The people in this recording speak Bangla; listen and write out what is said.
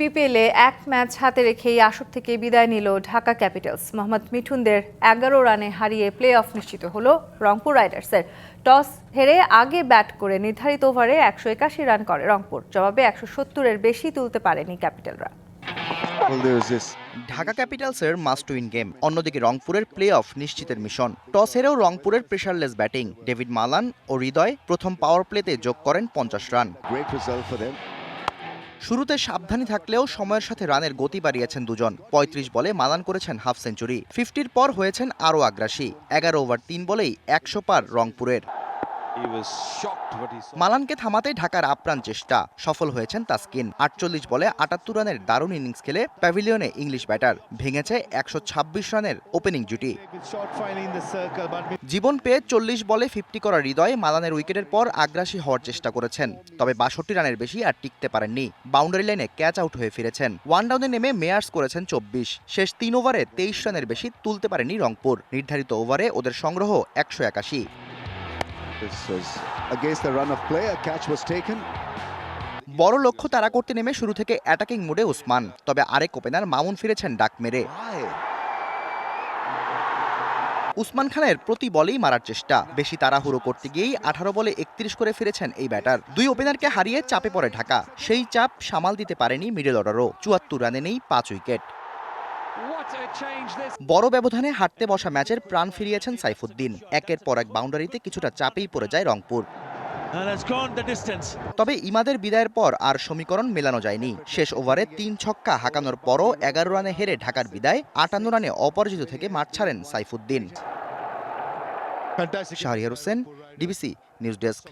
বিপিএলে এক ম্যাচ হাতে রেখেই আসর থেকে বিদায় নিল ঢাকা ক্যাপিটালস। মোহাম্মদ মিঠুনদের এগারো রানে হারিয়ে প্লে অফ নিশ্চিত হল রংপুর রাইডার্সের। টস হেরে আগে ব্যাট করে নির্ধারিত ওভারে একশো একাশি রান করে রংপুর। জবাবে একশো সত্তরের বেশি তুলতে পারেনি ক্যাপিটালরা। ঢাকা ক্যাপিটালসের মাস্ট উইন গেম অন্যদিকে রংপুরের প্লে অফ নিশ্চিতের মিশন। টস হেরেও রংপুরের প্রেশারলেস ব্যাটিং ডেভিড মালান ও হৃদয় প্রথম পাওয়ার প্লেতে যোগ করেন পঞ্চাশ রান। শুরুতে সাবধানী থাকলেও সময়ের সাথে রানের গতি বাড়িয়েছেন দুজন। ৩৫ বলে মালান করেছেন হাফ সেঞ্চুরি। ফিফটির পর হয়েছেন আরও আগ্রাসী। এগারো ওভার তিন বলেই একশো পার রংপুরের। মালানকে থামাতে ঢাকার আপ্রাণ চেষ্টা সফল হয়েছেন তাসকিন। আটচল্লিশ বলে আটাত্তর রানের দারুণ ইনিংস খেলে প্যাভিলিয়নে ইংলিশ ব্যাটার। ভেঙেছে একশো ছাব্বিশ রানের ওপেনিং জুটি। জীবন পেয়ে চল্লিশ বলে ফিফটি করা হৃদয় মালানের উইকেটের পর আগ্রাসী হওয়ার চেষ্টা করেছেন। তবে বাষট্টি রানের বেশি আর টিকতে পারেননি। বাউন্ডারি লাইনে ক্যাচ আউট হয়ে ফিরেছেন। ওয়ান ডাউনে নেমে মেয়ার্স করেছেন চব্বিশ। শেষ তিন ওভারে তেইশ রানের বেশি তুলতে পারেনি রংপুর। নির্ধারিত ওভারে ওদের সংগ্রহ একশো একাশি। This was against the run of play. A catch was taken. বড় লক্ষ্য তারা করতে নেমে শুরু থেকে অ্যাটাকিং মুডে উসমান তবে আরেক ওপেনার মামুন ফিরেছেন ডাক মেরে উসমান খানের প্রতি বলেই মারার চেষ্টা বেশি তাড়াহুড়ো করতে গিয়েই আঠারো বলে একত্রিশ করে ফিরেছেন এই ব্যাটার দুই ওপেনারকে হারিয়ে চাপে পড়ে ঢাকা সেই চাপ সামাল দিতে পারেনি মিডল অর্ডারও চুয়াত্তর রানে নেই পাঁচ উইকেট বড় ব্যবধানে হাঁটতে বসা ম্যাচের প্রাণ ফিরিয়েছেন সাইফুদ্দিন। একের পর এক বাউন্ডারিতে কিছুটা চাপেই পড়ে যায় রংপুর. তবে ইমাদের বিদায়ের পর আর সমীকরণ মেলানো যায়নি। শেষ ওভারে তিন ছক্কা হাঁকানোর পরও এগারো রানে হেরে ঢাকার বিদায় আটান্ন রানে অপরাজিত থেকে মাঠ ছাড়েন Saifuddin. Shahriar Hossain DBC news desk.